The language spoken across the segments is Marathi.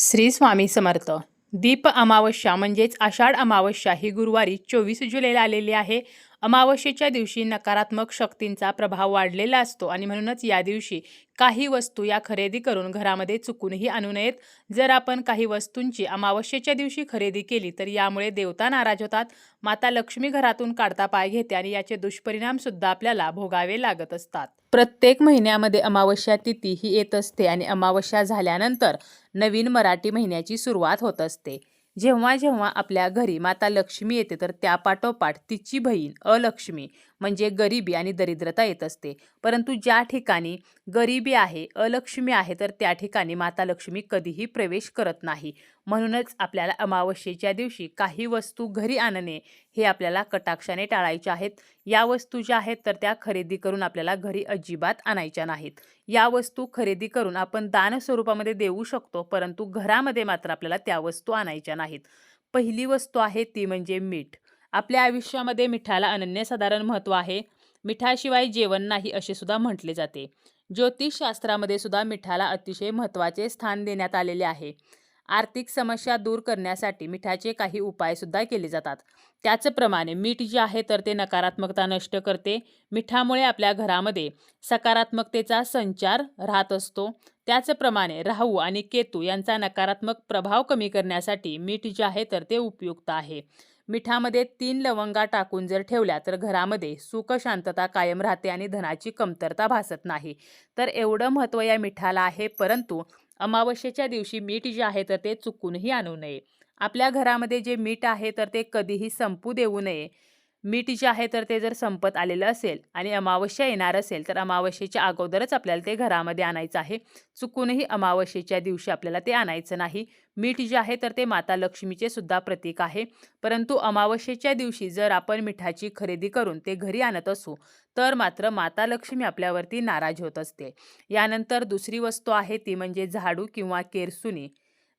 श्री स्वामी समर्थ. दीप अमावस्या म्हणजेच आषाढ अमावस्या ही गुरुवारी चोवीस जुलैला आलेली आहे. अमावस्येच्या दिवशी नकारात्मक शक्तींचा प्रभाव वाढलेला असतो आणि म्हणूनच या दिवशी काही वस्तू या खरेदी करून घरामध्ये चुकूनही आणू नयेत. जर आपण काही वस्तूंची अमावस्येच्या दिवशी खरेदी केली तर यामुळे देवता नाराज होतात. माता लक्ष्मी घरातून काढता पाय घेते आणि याचे दुष्परिणामसुद्धा आपल्याला भोगावे लागत असतात. प्रत्येक महिन्यामध्ये अमावस्या तिथी ही येत असते आणि अमावस्या झाल्यानंतर नवीन मराठी महिन्याची सुरुवात होत असते. जेव्हा जेव्हा आपल्या घरी माता लक्ष्मी येते तर त्यापाठोपाठ तिची बहीण अलक्ष्मी म्हणजे गरिबी आणि दरिद्रता येत असते. परंतु ज्या ठिकाणी गरिबी आहे अलक्ष्मी आहे तर त्या ठिकाणी माता लक्ष्मी कधीही प्रवेश करत नाही. म्हणूनच आपल्याला अमावस्येच्या दिवशी काही वस्तू घरी आणणे हे आपल्याला कटाक्षाने टाळायच्या आहेत. या वस्तू ज्या आहेत तर त्या खरेदी करून आपल्याला घरी अजिबात आणायच्या नाहीत. या वस्तू खरेदी करून आपण दान स्वरूपामध्ये देऊ शकतो परंतु घरामध्ये मात्र आपल्याला त्या वस्तू आणायच्या नाहीत. पहिली वस्तू आहे ती म्हणजे मीठ. आपल्या आयुष्यामध्ये मिठाला अनन्यसाधारण महत्त्व आहे. मिठाशिवाय जेवण नाही असे सुद्धा म्हटले जाते. ज्योतिषशास्त्रामध्ये सुद्धा मिठाला अतिशय महत्त्वाचे स्थान देण्यात आलेले आहे. आर्थिक समस्या दूर करण्यासाठी मिठाचे काही उपायसुद्धा केले जातात. त्याचप्रमाणे मीठ जे आहे तर ते नकारात्मकता नष्ट करते. मिठामुळे आपल्या घरामध्ये सकारात्मकतेचा संचार राहत असतो. त्याचप्रमाणे राहू आणि केतू यांचा नकारात्मक प्रभाव कमी करण्यासाठी मीठ जे आहे तर ते उपयुक्त आहे. मिठामध्ये तीन लवंगा टाकून जर ठेवल्या तर घरामध्ये सुख शांतता कायम राहते आणि धनाची कमतरता भासत नाही. तर एवढं महत्त्व या मिठाला आहे परंतु अमावस्येच्या दिवशी मीठ जे आहे तर ते चुकूनही आणू नये. आपल्या घरामध्ये जे मीठ आहे तर ते कधीही संपू देऊ नये. मीठ जे आहे तर ते जर संपत आलेलं असेल आणि अमावस्या येणार असेल तर अमावस्येच्या अगोदरच आपल्याला ते घरामध्ये आणायचं आहे. चुकूनही अमावस्येच्या दिवशी आपल्याला ते आणायचं नाही. मीठ जे आहे तर ते माता लक्ष्मीचे सुद्धा प्रतीक आहे. परंतु अमावस्येच्या दिवशी जर आपण मिठाची खरेदी करून ते घरी आणत असू तर मात्र माता लक्ष्मी आपल्यावरती नाराज होत असते. यानंतर दुसरी वस्तू आहे ती म्हणजे झाडू किंवा केरसुनी.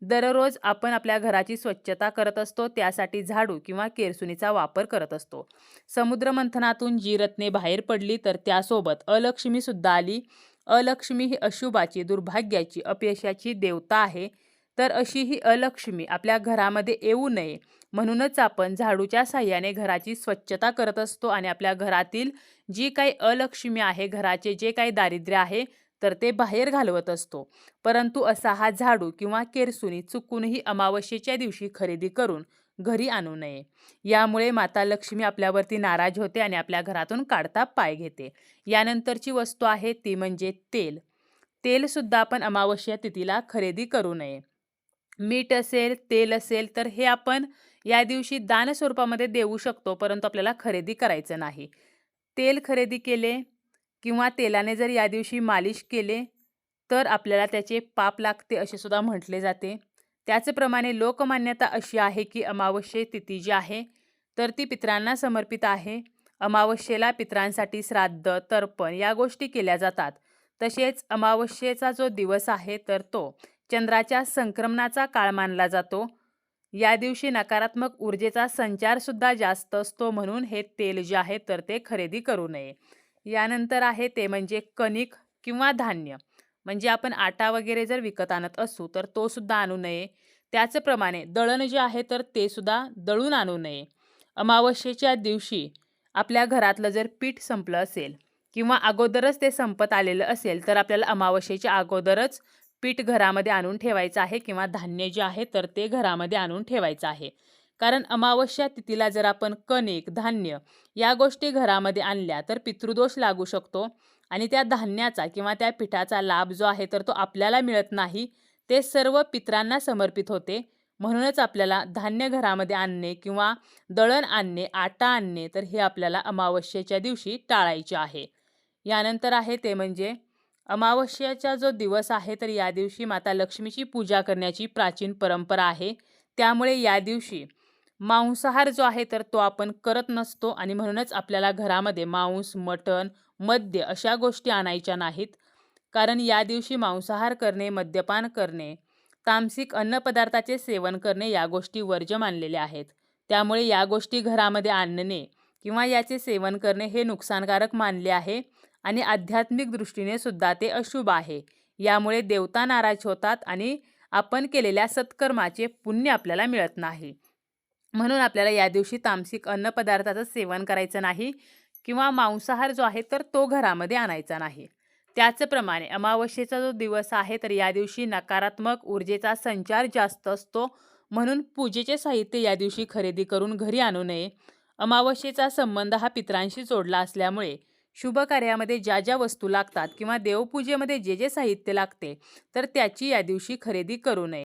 दररोज आपण आपल्या घराची स्वच्छता करत असतो त्यासाठी झाडू किंवा केरसुनीचा वापर करत असतो. समुद्रमंथनातून जी रत्ने बाहेर पडली तर त्यासोबत अलक्ष्मीसुद्धा आली. अलक्ष्मी ही अशुभाची दुर्भाग्याची अपयशाची देवता आहे. तर अशी ही अलक्ष्मी आपल्या घरामध्ये येऊ नये. म्हणूनच आपण झाडूच्या साह्याने घराची स्वच्छता करत असतो आणि आपल्या घरातील जी काही अलक्ष्मी आहे घराचे जे काही दारिद्र्य आहे तर ते बाहेर घालवत असतो. परंतु असा हा झाडू किंवा केरसुनी चुकूनही अमावस्येच्या दिवशी खरेदी करून घरी आणू नये. यामुळे माता लक्ष्मी आपल्यावरती नाराज होते आणि आपल्या घरातून काढता पाय घेते. यानंतरची वस्तू आहे ती म्हणजे तेल. तेलसुद्धा आपण अमावस्या तिथीला खरेदी करू नये. मीठ असेल तेल असेल तर हे आपण या दिवशी दान स्वरूपामध्ये देऊ शकतो परंतु आपल्याला खरेदी करायचं नाही. तेल खरेदी केले किंवा तेलाने जर या दिवशी मालिश केले तर आपल्याला त्याचे पाप लागते असे सुद्धा म्हटले जाते. त्याचप्रमाणे लोकमान्यता अशी आहे की अमावस्ये तिथी जी आहे तर ती पित्रांना समर्पित आहे. अमावस्येला पित्रांसाठी श्राद्ध तर्पण या गोष्टी केल्या जातात. तसेच अमावस्येचा जो दिवस आहे तर तो चंद्राच्या संक्रमणाचा काळ मानला जातो. या दिवशी नकारात्मक ऊर्जेचा संचारसुद्धा जास्त असतो म्हणून हे तेल जे आहे तर ते खरेदी करू नये. यानंतर आहे ते म्हणजे कणिक किंवा धान्य. म्हणजे आपण आटा वगैरे जर विकत आणत असू तर तो सुद्धा आणू नये. त्याचप्रमाणे दळण जे आहे तर ते सुद्धा दळून आणू नये. अमावस्येच्या दिवशी आपल्या घरातलं जर पीठ संपलं असेल किंवा अगोदरच ते संपत आलेलं असेल तर आपल्याला अमावस्येच्या अगोदरच पीठ घरामध्ये आणून ठेवायचं आहे किंवा धान्य जे आहे तर ते घरामध्ये आणून ठेवायचं आहे. कारण अमावस्या तिथीला जर आपण कणिक धान्य या गोष्टी घरामध्ये आणल्या तर पितृदोष लागू शकतो. आणि त्या धान्याचा किंवा त्या पिठाचा लाभ जो आहे तर तो आपल्याला मिळत नाही. ते सर्व पित्रांना समर्पित होते. म्हणूनच आपल्याला धान्य घरामध्ये आणणे किंवा दळण आणणे आटा आणणे तर हे आपल्याला अमावस्येच्या दिवशी टाळायचे आहे. यानंतर आहे ते म्हणजे अमावस्याचा जो दिवस आहे तर या दिवशी माता लक्ष्मीची पूजा करण्याची प्राचीन परंपरा आहे. त्यामुळे या दिवशी मांसाहार जो आहे तर तो आपण करत नसतो आणि म्हणूनच आपल्याला घरामध्ये मांस मटण मद्य अशा गोष्टी आणायच्या नाहीत. कारण या दिवशी मांसाहार करणे मद्यपान करणे तामसिक अन्नपदार्थाचे सेवन करणे या गोष्टी वर्ज्य मानलेल्या आहेत. त्यामुळे या गोष्टी घरामध्ये आणणे किंवा याचे सेवन करणे हे नुकसानकारक मानले आहे आणि आध्यात्मिक दृष्टीने सुद्धा ते अशुभ आहे. यामुळे देवता नाराज होतात आणि आपण केलेल्या सत्कर्माचे पुण्य आपल्याला मिळत नाही. म्हणून आपल्याला या दिवशी तामसिक अन्नपदार्थाचं सेवन करायचं नाही किंवा मांसाहार जो आहे तर तो घरामध्ये आणायचा नाही. त्याचप्रमाणे अमावस्येचा जो दिवस आहे तर या दिवशी नकारात्मक ऊर्जेचा संचार जास्त असतो. म्हणून पूजेचे साहित्य या दिवशी खरेदी करून घरी आणू नये. अमावस्येचा संबंध हा पित्रांशी जोडला असल्यामुळे शुभ कार्यामध्ये ज्या ज्या वस्तू लागतात किंवा देवपूजेमध्ये जे जे साहित्य लागते तर त्याची या दिवशी खरेदी करू नये.